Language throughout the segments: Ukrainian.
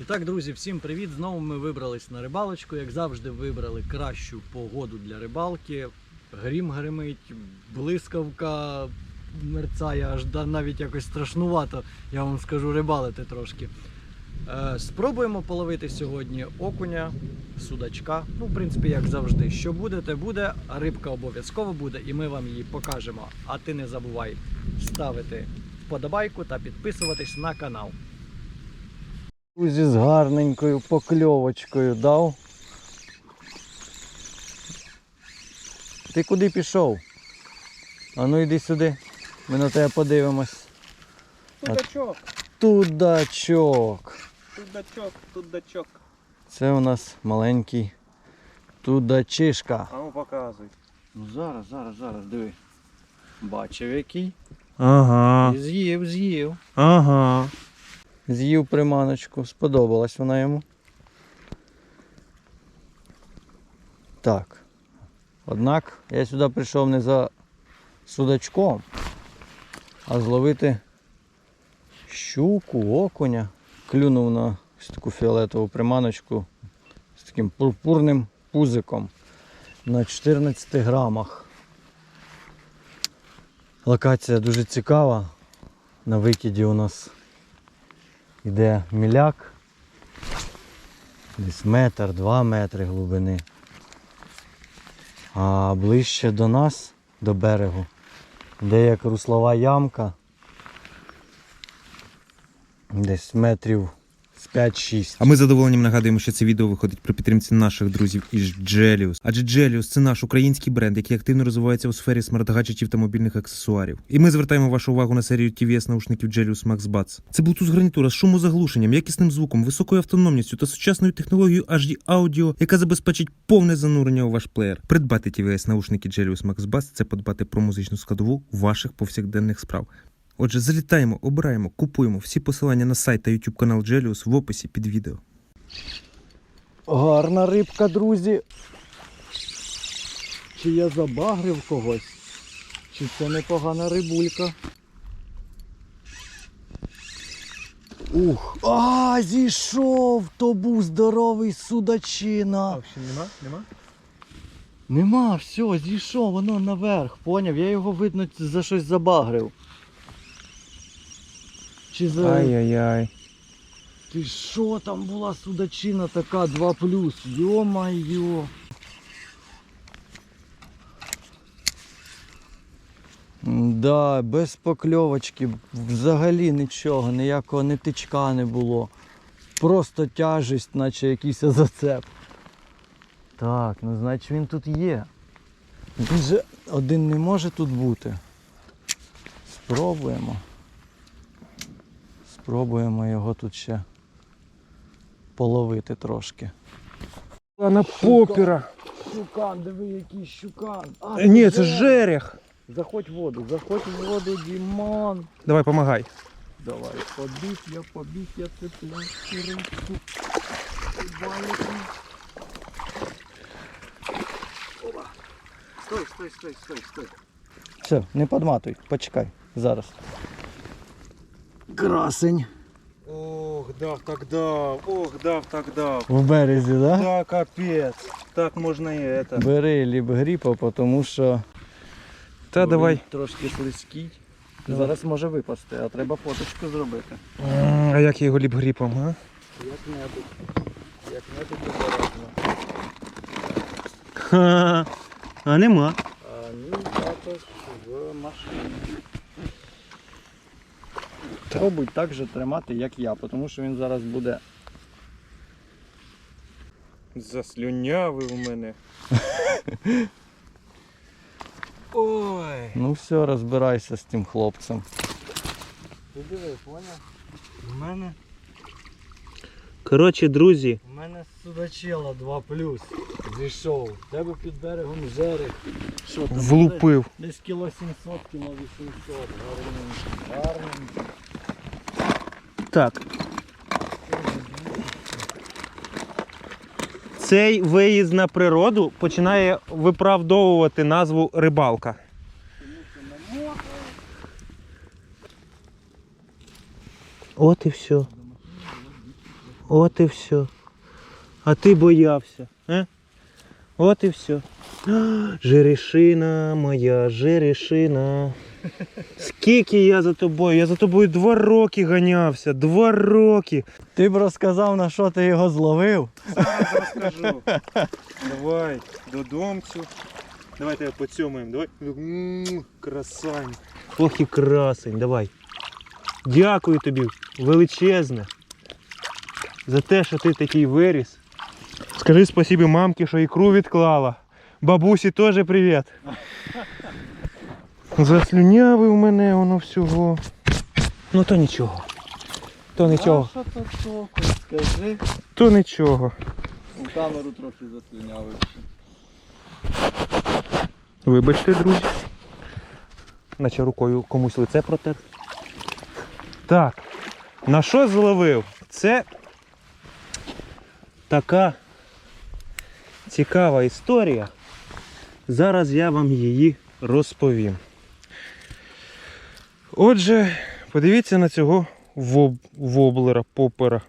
І так, друзі, всім привіт! Знову ми вибрались на рибалочку. Як завжди, вибрали кращу погоду для рибалки. Грім гримить, блискавка мерцає, аж навіть якось страшнувато, я вам скажу, рибалити трошки. Е, спробуємо половити сьогодні окуня, судачка. Ну, в принципі, як завжди. Що буде, те буде, рибка обов'язково буде, і ми вам її покажемо. А ти не забувай ставити вподобайку та підписуватись на канал. Друзі, з гарненькою покльовочкою дав. Ти куди пішов? А ну йди сюди. Ми на тебе подивимось. Судачок, Тудачок. судачок, судачок. Це у нас маленький тудачишка. А ну показуй. Ну зараз, зараз, зараз, диви. Бачив який. Ага, І з'їв, з'їв. ага. З'їв приманочку, сподобалась вона йому. Так. Однак я сюди прийшов не за судачком, а зловити щуку, окуня. Клюнув на ось таку фіолетову приманочку з таким пурпурним пузиком на 14 грамах. Локація дуже цікава. На викиді у нас Іде міляк. Десь метр, два метри глибини. А ближче до нас, до берегу, де як руслова ямка. Десь метрів 5-6. А ми з задоволенням нагадуємо, що це відео виходить при підтримці наших друзів із Джеліус. Адже Джеліус це наш український бренд, який активно розвивається у сфері смарт-гаджетів та мобільних аксесуарів. І ми звертаємо вашу увагу на серію TVS наушників Джеліус Max Buds. Це Bluetooth гарнітура з шумозаглушенням, якісним звуком, високою автономністю та сучасною технологією HD Audio, яка забезпечить повне занурення у ваш плеєр. Придбати TVS наушники Джеліус Max Buds – це подбати про музичну складову ваших повсякденних справ. Отже, залітаємо, обираємо, купуємо всі посилання на сайт та YouTube канал Джеліус в описі під відео. Гарна рибка, друзі. Чи я забагрив когось? Чи це непогана рибулька? Ух! А, зійшов! То був здоровий судачина. ще нема? Нема? Нема, все, зійшов, воно наверх, поняв? Я його видно за щось забагрив. Чи за. Ай-яй-яй. Ти що там була судачина така 2 Йо-майо. Да, без покльовочки, взагалі нічого, ніякого не тичка не було. Просто тяжесть, наче якийсь зацеп. Так, ну значить він тут є. Він же один не може тут бути. Спробуємо. Спробуємо його тут ще половити трошки. На попера. Щукан, диви, який щукан. А, Е, Ні, це жерех. Заходь в воду, заходь в воду, Дімон. Давай, помагай. Давай, побіг, я побіг, я цепляшку рибку. Опа. Стой, стой, стой, стой, стой. Все, не подматуй, почекай, зараз. Красень. Ох, дав, так дав. Ох, дав, так дав. В березі, так? Да? Да, капець. Так можна і это. Бери лібгріпа, тому що Та Бо давай. Трошки слизький. Зараз може випасти, а треба фоточку зробити. А як його ліп-гріпом, а? Як-небудь. Як-небудь обережно. Ха, а нема. А ні, також в машині. Пробуй так же тримати, як я, тому що він зараз буде. Заслюнявив у мене. Ой. Ну все, розбирайся з тим хлопцем. Ти диви, поняв? У мене, Коротше, друзі, у мене судачела 2 зійшов. В Тебе під берегом жерех. Що там? влупив. Десь кіло 700, кіло 800. Гарненько. Гарненько. Так. Цей виїзд на природу починає виправдовувати назву рибалка. От і все. От і все. А ти боявся, а? От і все. Жерешина моя, жерешина. Скільки я за тобою? Я за тобою два роки ганявся. Два роки. Ти б розказав, на що ти його зловив. Зараз розкажу. Давай, додомцю. Давайте його поцьомаємо. Давай. М, Красань. Ох і красень, давай. Дякую тобі, величезне. За те, що ти такий виріс. Скажи спасибі мамці, що ікру відклала. Бабусі теж привіт. Заслюнявив мене воно всього. Ну то нічого. То нічого. А що то толку? Скажи. То нічого. У камеру трохи заслюнявив. Вибачте, друзі. Наче рукою комусь лице протер. Так. На що зловив? Це така цікава історія. Зараз я вам її розповім. Отже, подивіться на цього воб... воблера, попера.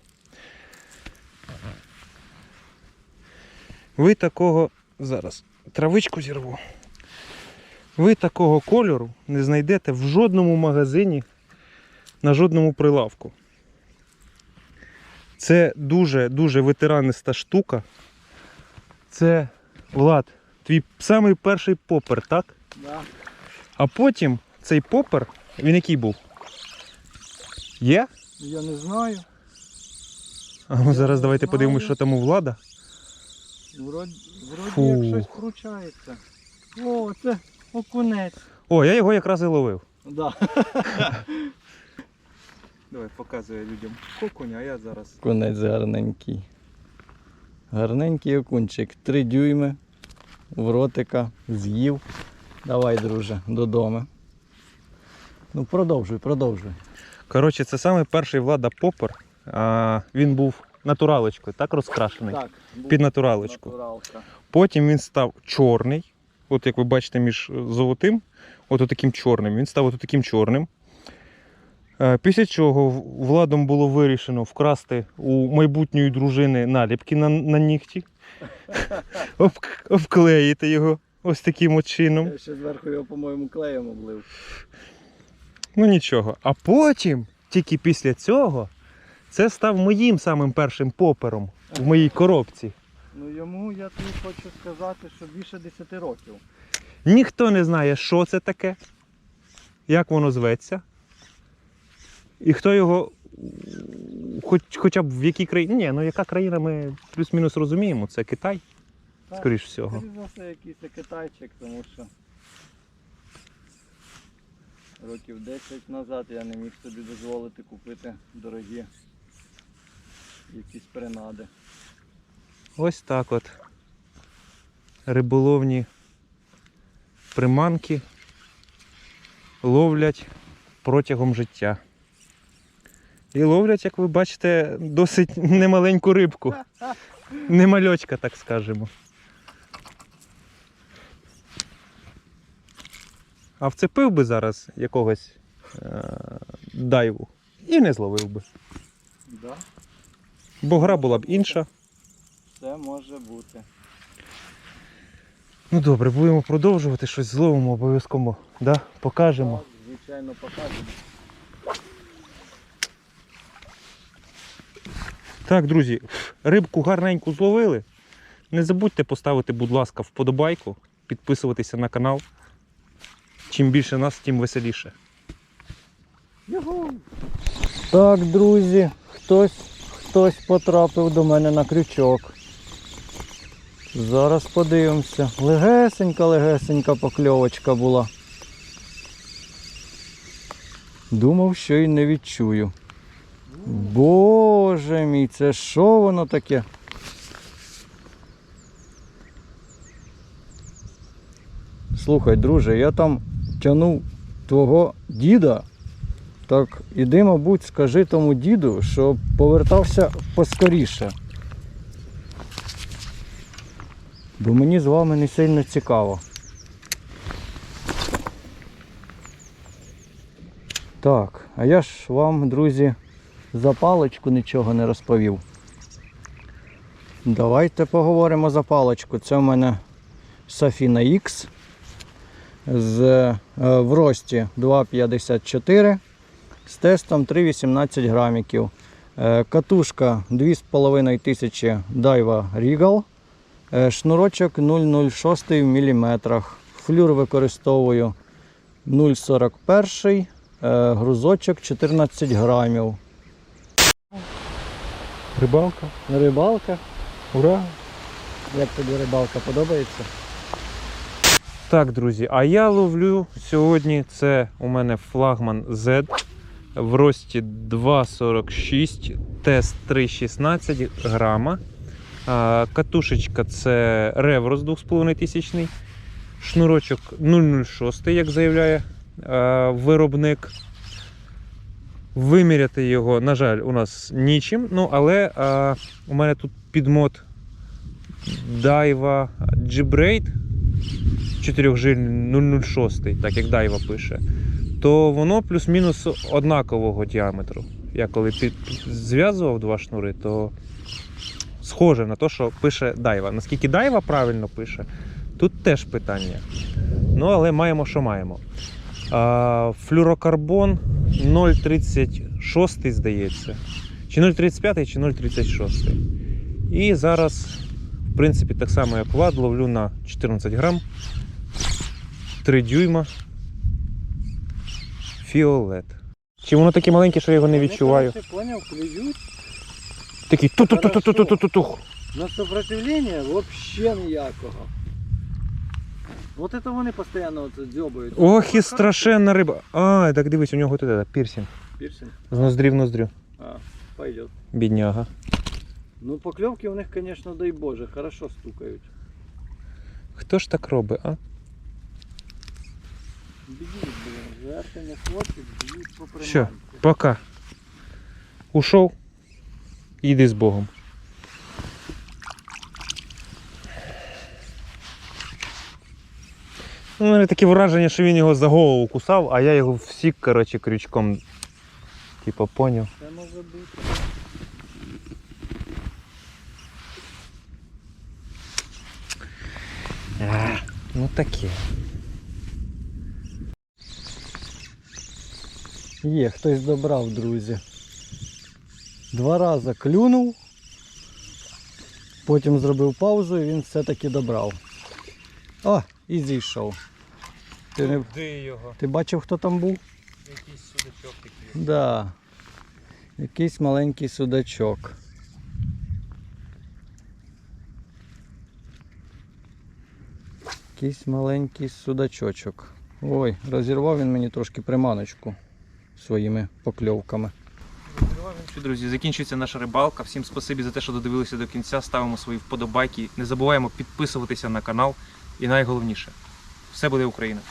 Ви такого зараз травичку зірву. Ви такого кольору не знайдете в жодному магазині на жодному прилавку. Це дуже-дуже ветераниста штука. Це Влад, твій самий перший попер, так? Да. А потім цей попер, він який був? Є? Я не знаю. А ну зараз не давайте знаю. подивимось, що там у влада. Вроді, вроді як щось кручається. О, це окунець. О, я його якраз і ловив. Да. Давай показує людям окуня, а я зараз. Окунець гарненький. Гарненький окунчик. Три дюйми в ротика з'їв. Давай, друже, додому. Ну продовжуй, продовжуй. Коротше, це саме перший влада попер. А, він був натуралочкою, так розкрашений. Так, Під натуралочку. натуралка. Потім він став чорний. От як ви бачите, між золотим, от таким чорним. Він став от таким чорним. Е, Після чого владом було вирішено вкрасти у майбутньої дружини наліпки на, на нігті, обк- обклеїти його ось таким от чином. Я ще зверху його, по-моєму, клеєм облив. Ну нічого. А потім, тільки після цього, це став моїм самим першим попером в моїй коробці. Ну йому я тобі хочу сказати, що більше 10 років. Ніхто не знає, що це таке, як воно зветься. І хто його, хоч, хоча б в якій країні. Ні, ну яка країна ми плюс-мінус розуміємо, це Китай, скоріш всього. Все якийсь китайчик, тому що років 10 назад я не міг собі дозволити купити дорогі якісь принади. Ось так от. Риболовні приманки ловлять протягом життя. І ловлять, як ви бачите, досить немаленьку рибку. Немальочка, так скажемо. А вцепив би зараз якогось е- дайву і не зловив би. Да, Бо гра була б інша. це може бути. Ну добре, будемо продовжувати щось зловимо обов'язково. Да? Покажемо. Так, звичайно, покажемо. Так, друзі, рибку гарненьку зловили. Не забудьте поставити, будь ласка, вподобайку, підписуватися на канал. Чим більше нас, тим веселіше. Так, друзі, хтось, хтось потрапив до мене на крючок. Зараз подивимося. Легесенька, легесенька покльовочка була. Думав, що й не відчую. Боже мій, це що воно таке? Слухай, друже, я там тянув твого діда. Так, іди, мабуть, скажи тому діду, що повертався поскоріше. Бо мені з вами не сильно цікаво. Так, а я ж вам, друзі, за паличку нічого не розповів. Давайте поговоримо за паличку. Це в мене Safina X з, е, в рості 2,54 з тестом 3,18 граміків. Е, Катушка 2500 Daiwa Regal. Е, Шнурочок 0,06 в міліметрах. Флюр використовую 0,41. е, Грузочок 14 грамів. Рибалка. Рибалка. Ура! Як тобі рибалка подобається? Так, друзі, а я ловлю сьогодні. Це у мене флагман Z в рості 2,46, тест 3,16 грама. Катушечка це Реврос 2500. Шнурочок 006, як заявляє виробник. Виміряти його, на жаль, у нас нічим. Ну, але а, у мене тут підмот Daiwa G-Braid 4 006, так як Дайва пише, то воно плюс-мінус однакового діаметру. Я коли зв'язував два шнури, то схоже на те, що пише Дайва. Наскільки Дайва правильно пише, тут теж питання. Ну, але маємо, що маємо. А, флюрокарбон 0,36, здається. Чи 0,35, чи 0,36. І зараз, в принципі, так само, як Влад, ловлю на 14 грам. 3 дюйма. Фіолет. Чи воно таке маленьке, що я його не відчуваю? Я поняв, клюють. Такий ту-ту-ту-ту-ту-ту-ту-тух. На сопротивлення взагалі ніякого. Вот это вони постійно дзьобають. Ох і страшенна риба. А, так дивись, у нього тут это, пірсінг. Пірсинг? З ноздрі в ноздрю. А, пойдет. Бідняга. Ну покльовки у них, конечно, дай Боже, хорошо стукають. Хто ж так робить, а? Б'ють, блин, жерти не хлопці, б'ють по приманці. Що? Пока. Ушов. Іди з Богом. У мене таке враження, що він його за голову кусав, а я його всік, коротше, крючком. Типа, поняв. Це може бути. Ну таке. Є, хтось добрав, друзі. Два рази клюнув, потім зробив паузу і він все-таки добрав. О, і зійшов. Ти, не, його? ти бачив, хто там був? Якийсь судачок такий. Да. Якийсь маленький судачок. Якийсь маленький судачочок. Ой, розірвав він мені трошки приманочку своїми покльовками. Друзі, закінчується наша рибалка. Всім спасибі за те, що додивилися до кінця. Ставимо свої вподобайки. Не забуваємо підписуватися на канал. І найголовніше, все буде Україна!